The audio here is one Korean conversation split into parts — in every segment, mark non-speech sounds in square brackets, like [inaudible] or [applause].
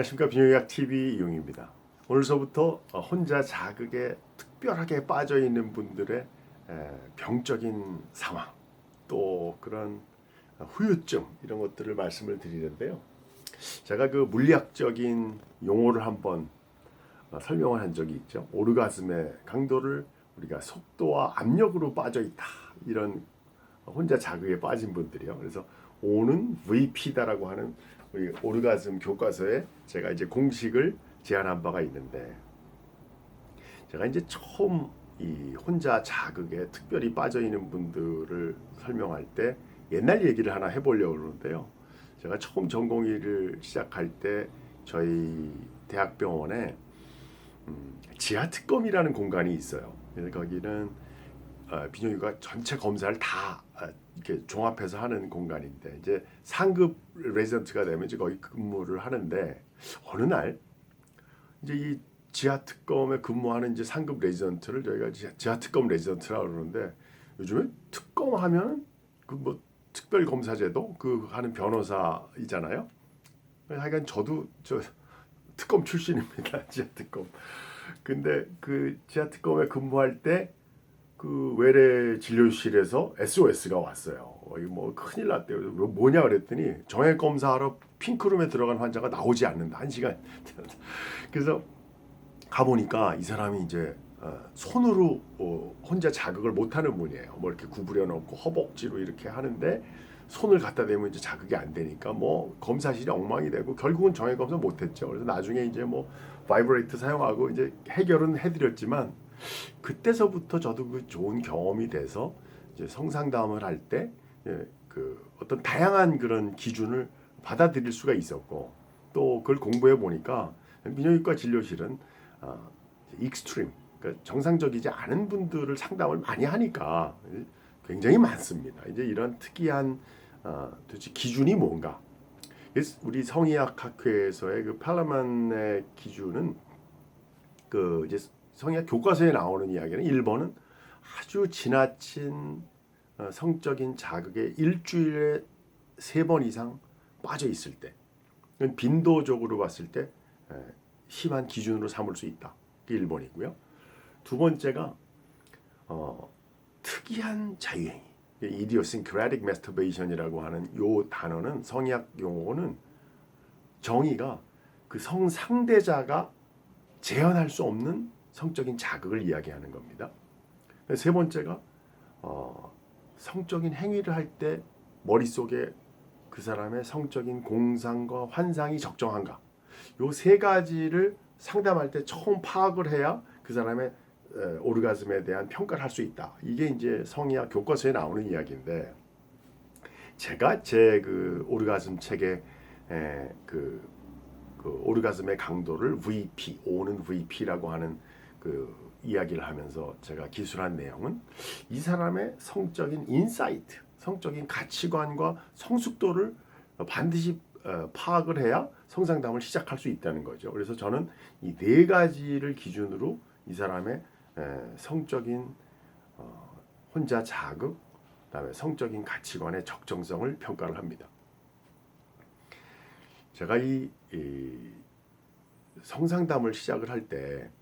안녕하십니까 비뇨기학 TV 이용입니다. 오늘서부터 어, 혼자 자극에 특별하게 빠져 있는 분들의 에, 병적인 상황 또 그런 어, 후유증 이런 것들을 말씀을 드리는데요. 제가 그 물리학적인 용어를 한번 어, 설명을 한 적이 있죠. 오르가즘의 강도를 우리가 속도와 압력으로 빠져 있다 이런 혼자 자극에 빠진 분들이요. 그래서 O는 VP다라고 하는 우리 오르가즘 교과서에 제가 이제 공식을 제안한 바가 있는데 제가 이제 처음 이 혼자 자극에 특별히 빠져 있는 분들을 설명할 때 옛날 얘기를 하나 해보려고 그러는데요. 제가 처음 전공의를 시작할 때 저희 대학병원에 음, 지하 특검이라는 공간이 있어요. 거기는 어, 비뇨기과 전체 검사를 다 어, 이렇게 종합해서 하는 공간인데 이제 상급 레지던트가 되면 이제 거기 근무를 하는데 어느 날 이제 이 지하 특검에 근무하는 이제 상급 레지던트를 저희가 지하 특검 레지던트라고 그러는데 요즘에 특검하면 그 뭐 특별 검사제도 그 하는 변호사이잖아요. 하여간 저도 저 특검 출신입니다. [laughs] 지하 특검. 근데 그 지하 특검에 근무할 때 그 외래 진료실에서 SOS가 왔어요. 어, 뭐 큰일 났대요. 그래서 뭐냐 그랬더니 정액 검사하러 핑크룸에 들어간 환자가 나오지 않는다. 한 시간. [laughs] 그래서 가보니까 이 사람이 이제 어, 손으로 어, 혼자 자극을 못하는 분이에요. 뭐 이렇게 구부려 놓고 허벅지로 이렇게 하는데 손을 갖다 대면 이제 자극이 안 되니까 뭐 검사실이 엉망이 되고 결국은 정액 검사 못했죠. 그래서 나중에 이제 뭐 바이브레이트 사용하고 이제 해결은 해드렸지만 그때서부터 저도 그 좋은 경험이 돼서 이제 성상담을 할 때 그 어떤 다양한 그런 기준을 받아들일 수가 있었고 또 그걸 공부해 보니까 민영외과 진료실은 아, 익스트림 그러니까 정상적이지 않은 분들을 상담을 많이 하니까 굉장히 많습니다. 이제 이런 특이한 어, 도대체 기준이 뭔가? 우리 성의학 학회에서의 그 팔라만의 기준은 그 이제 성의학 교과서에 나오는 이야기는 1번은 아주 지나친 어, 성적인 자극에 일주일에 세 번 이상 빠져 있을 때, 빈도적으로 봤을 때 에, 심한 기준으로 삼을 수 있다. 그게 1번이고요. 두 번째가 어, 특이한 자유행위, idiosyncratic masturbation이라고 하는 요 단어는 성의학 용어는 정의가 그 성 상대자가 제한할 수 없는 성적인 자극을 이야기하는 겁니다. 세 번째가 어, 성적인 행위를 할 때 머릿속에 그 사람의 성적인 공상과 환상이 적정한가 요 세 가지를 상담할 때 처음 파악을 해야 그 사람의 에, 오르가즘에 대한 평가를 할 수 있다. 이게 이제 성의학 교과서에 나오는 이야기인데 제가 제 그 오르가즘 책에 에, 그, 그 오르가즘의 강도를 VP, O는 VP라고 하는 그 이야기를 하면서 제가 기술한 내용은 이 사람의 성적인 인사이트, 성적인 가치관과 성숙도를 반드시 어, 파악을 해야 성상담을 시작할 수 있다는 거죠. 그래서 저는 이 네 가지를 기준으로 이 사람의 에, 성적인 어, 혼자 자극, 그다음에 성적인 가치관의 적정성을 평가를 합니다. 제가 이, 이 성상담을 시작을 할때그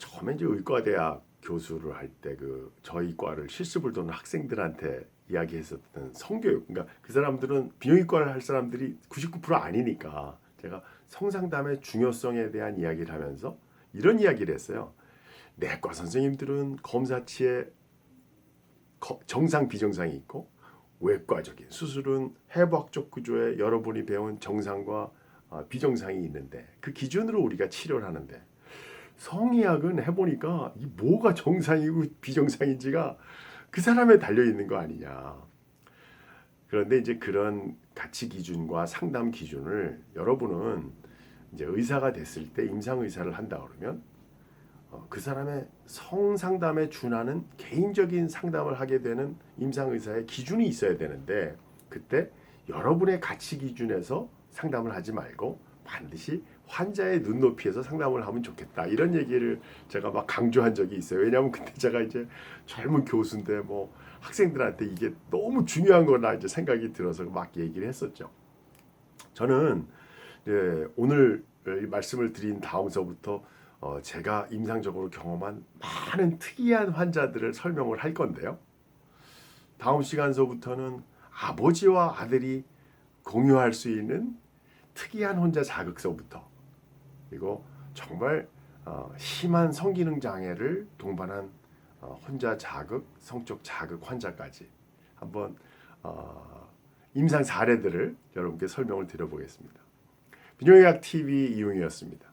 처음에 이제 의과대학 교수를 할 때 그 저희 과를 실습을 도는 학생들한테 이야기했었던 성교육 그러니까 그 사람들은 비뇨기과를 할 사람들이 99% 아니니까 제가 성상담의 중요성에 대한 이야기를 하면서 이런 이야기를 했어요. 내과 선생님들은 검사치에 거- 정상 비정상이 있고 외과적인 수술은 해부학적 구조에 여러분이 배운 정상과 어, 비정상이 있는데 그 기준으로 우리가 치료를 하는데 성의학은 해보니까 이 뭐가 정상이고 비정상인지가 그 사람에 달려 있는 거 아니냐. 그런데 이제 그런 가치 기준과 상담 기준을 여러분은 이제 의사가 됐을 때 임상 의사를 한다 그러면 어, 그 사람의 성 상담에 준하는 개인적인 상담을 하게 되는 임상 의사의 기준이 있어야 되는데 그때 여러분의 가치 기준에서 상담을 하지 말고 반드시 환자의 눈높이에서 상담을 하면 좋겠다 이런 얘기를 제가 막 강조한 적이 있어요. 왜냐하면 그때 제가 이제 젊은 교수인데 뭐 학생들한테 이게 너무 중요한 거나 이제 생각이 들어서 막 얘기를 했었죠. 저는 예, 오늘 이 말씀을 드린 다음서부터 어, 제가 임상적으로 경험한 많은 특이한 환자들을 설명을 할 건데요. 다음 시간서부터는 아버지와 아들이 공유할 수 있는 특이한 혼자 자극서부터 그리고 정말 어, 심한 성기능 장애를 동반한 어, 혼자 자극, 성적 자극 환자까지 한번 어, 임상 사례들을 여러분께 설명을 드려보겠습니다. 비뇨의학 TV 이용이었습니다.